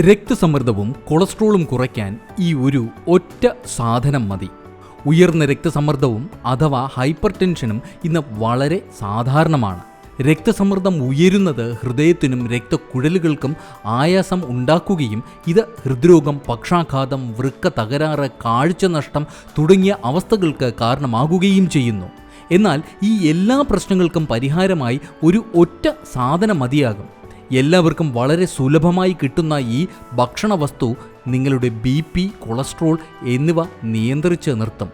രക്തസമ്മർദ്ദവും കൊളസ്ട്രോളും കുറയ്ക്കാൻ ഈ ഒരു ഒറ്റ സാധനം മതി. ഉയർന്ന രക്തസമ്മർദ്ദവും അഥവാ ഹൈപ്പർ ടെൻഷനും ഇന്ന് വളരെ സാധാരണമാണ്. രക്തസമ്മർദ്ദം ഉയരുന്നത് ഹൃദയത്തിനും രക്തക്കുഴലുകൾക്കും ആയാസം ഉണ്ടാക്കുകയും ഇത് ഹൃദ്രോഗം പക്ഷാഘാതം വൃക്ക തകരാറ് കാഴ്ച നഷ്ടം തുടങ്ങിയ അവസ്ഥകൾക്ക് കാരണമാകുകയും ചെയ്യുന്നു. എന്നാൽ ഈ എല്ലാ പ്രശ്നങ്ങൾക്കും പരിഹാരമായി ഒരു ഒറ്റ സാധനം മതിയാകും. എല്ലാവർക്കും വളരെ സുലഭമായി കിട്ടുന്ന ഈ ഭക്ഷണ വസ്തു നിങ്ങളുടെ ബി പി കൊളസ്ട്രോൾ എന്നിവ നിയന്ത്രിച്ച് നിർത്തും.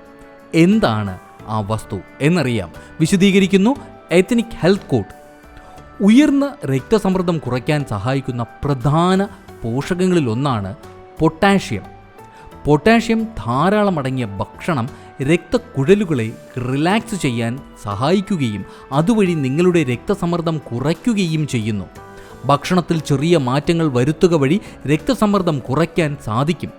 എന്താണ് ആ വസ്തു എന്നറിയാം. വിശദീകരിക്കുന്നു എത്തനിക് ഹെൽത്ത് കോഡ് ഉയർന്ന രക്തസമ്മർദ്ദം കുറയ്ക്കാൻ സഹായിക്കുന്ന പ്രധാന പോഷകങ്ങളിലൊന്നാണ് പൊട്ടാഷ്യം. പൊട്ടാഷ്യം ധാരാളം അടങ്ങിയ ഭക്ഷണം രക്തക്കുഴലുകളെ റിലാക്സ് ചെയ്യാൻ സഹായിക്കുകയും അതുവഴി നിങ്ങളുടെ രക്തസമ്മർദ്ദം കുറയ്ക്കുകയും ചെയ്യുന്നു. ഭക്ഷണത്തിൽ ചെറിയ മാറ്റങ്ങൾ വരുത്തുക വഴി രക്തസമ്മർദ്ദം കുറയ്ക്കാൻ സാധിക്കും.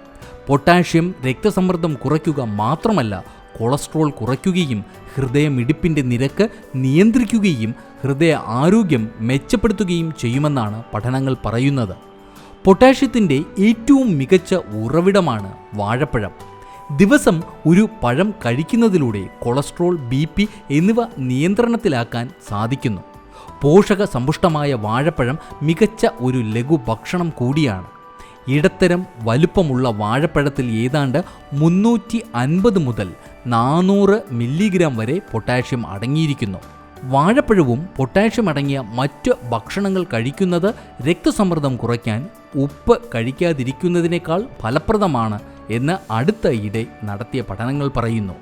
പൊട്ടാഷ്യം രക്തസമ്മർദ്ദം കുറയ്ക്കുക മാത്രമല്ല കൊളസ്ട്രോൾ കുറയ്ക്കുകയും ഹൃദയമിടിപ്പിന്റെ നിരക്ക് നിയന്ത്രിക്കുകയും ഹൃദയ ആരോഗ്യം മെച്ചപ്പെടുത്തുകയും ചെയ്യുമെന്നാണ് പഠനങ്ങൾ പറയുന്നത്. പൊട്ടാഷ്യത്തിന്റെ ഏറ്റവും മികച്ച ഉറവിടമാണ് വാഴപ്പഴം. ദിവസം ഒരു പഴം കഴിക്കുന്നതിലൂടെ കൊളസ്ട്രോൾ ബി എന്നിവ നിയന്ത്രണത്തിലാക്കാൻ സാധിക്കുന്നു. പോഷക സമ്പുഷ്ടമായ വാഴപ്പഴം മികച്ച ഒരു ലഘു ഭക്ഷണം കൂടിയാണ്. ഇടത്തരം വലുപ്പമുള്ള വാഴപ്പഴത്തിൽ ഏതാണ്ട് മുന്നൂറ്റി അൻപത് മുതൽ നാനൂറ് മില്ലിഗ്രാം വരെ പൊട്ടാഷ്യം അടങ്ങിയിരിക്കുന്നു. വാഴപ്പഴവും പൊട്ടാഷ്യം അടങ്ങിയ മറ്റ് ഭക്ഷണങ്ങൾ കഴിക്കുന്നത് രക്തസമ്മർദ്ദം കുറയ്ക്കാൻ ഉപ്പ് കഴിക്കാതിരിക്കുന്നതിനേക്കാൾ ഫലപ്രദമാണ് എന്ന് അടുത്തയിടെ നടത്തിയ പഠനങ്ങൾ പറയുന്നു.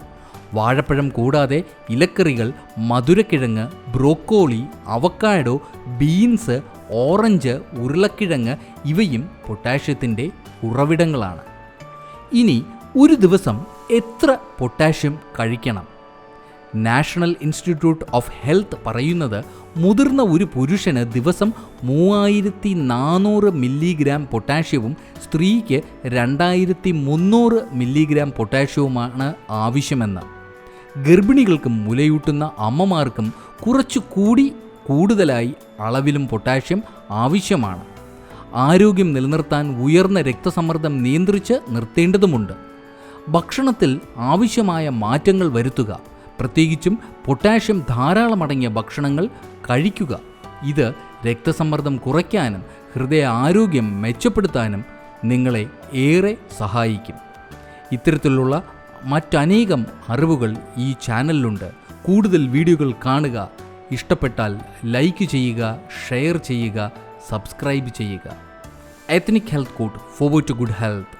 വാഴപ്പഴം കൂടാതെ ഇലക്കറികൾ മധുരക്കിഴങ്ങ് ബ്രോക്കോളി അവക്കാഡോ ബീൻസ് ഓറഞ്ച് ഉരുളക്കിഴങ്ങ് ഇവയും പൊട്ടാഷ്യത്തിന്റെ ഉറവിടങ്ങളാണ്. ഇനി ഒരു ദിവസം എത്ര പൊട്ടാഷ്യം കഴിക്കണം? നാഷണൽ ഇൻസ്റ്റിറ്റ്യൂട്ട് ഓഫ് ഹെൽത്ത് പറയുന്നത് മുതിർന്ന ഒരു പുരുഷന് ദിവസം മൂവായിരത്തി നാനൂറ് മില്ലിഗ്രാം പൊട്ടാഷ്യവും സ്ത്രീക്ക് രണ്ടായിരത്തി മുന്നൂറ് മില്ലിഗ്രാം പൊട്ടാഷ്യവുമാണ് ആവശ്യമെന്ന്. ഗർഭിണികൾക്കും മുലയൂട്ടുന്ന അമ്മമാർക്കും കുറച്ചുകൂടി കൂടുതലായി അളവിലും പൊട്ടാഷ്യം ആവശ്യമാണ്. ആരോഗ്യം നിലനിർത്താൻ ഉയർന്ന രക്തസമ്മർദ്ദം നിയന്ത്രിച്ച് നിർത്തേണ്ടതുമുണ്ട്. ഭക്ഷണത്തിൽ ആവശ്യമായ മാറ്റങ്ങൾ വരുത്തുക പ്രത്യേകിച്ചും പൊട്ടാഷ്യം ധാരാളമടങ്ങിയ ഭക്ഷണങ്ങൾ കഴിക്കുക. ഇത് രക്തസമ്മർദ്ദം കുറയ്ക്കാനും ഹൃദയ ആരോഗ്യം മെച്ചപ്പെടുത്താനും നിങ്ങളെ ഏറെ സഹായിക്കും. ഇത്തരത്തിലുള്ള മറ്റനേകം അറിവുകൾ ഈ ചാനലിലുണ്ട്. കൂടുതൽ വീഡിയോകൾ കാണുക. ഇഷ്ടപ്പെട്ടാൽ ലൈക്ക് ചെയ്യുക ഷെയർ ചെയ്യുക സബ്സ്ക്രൈബ് ചെയ്യുക. Ethnic health code forward to good health.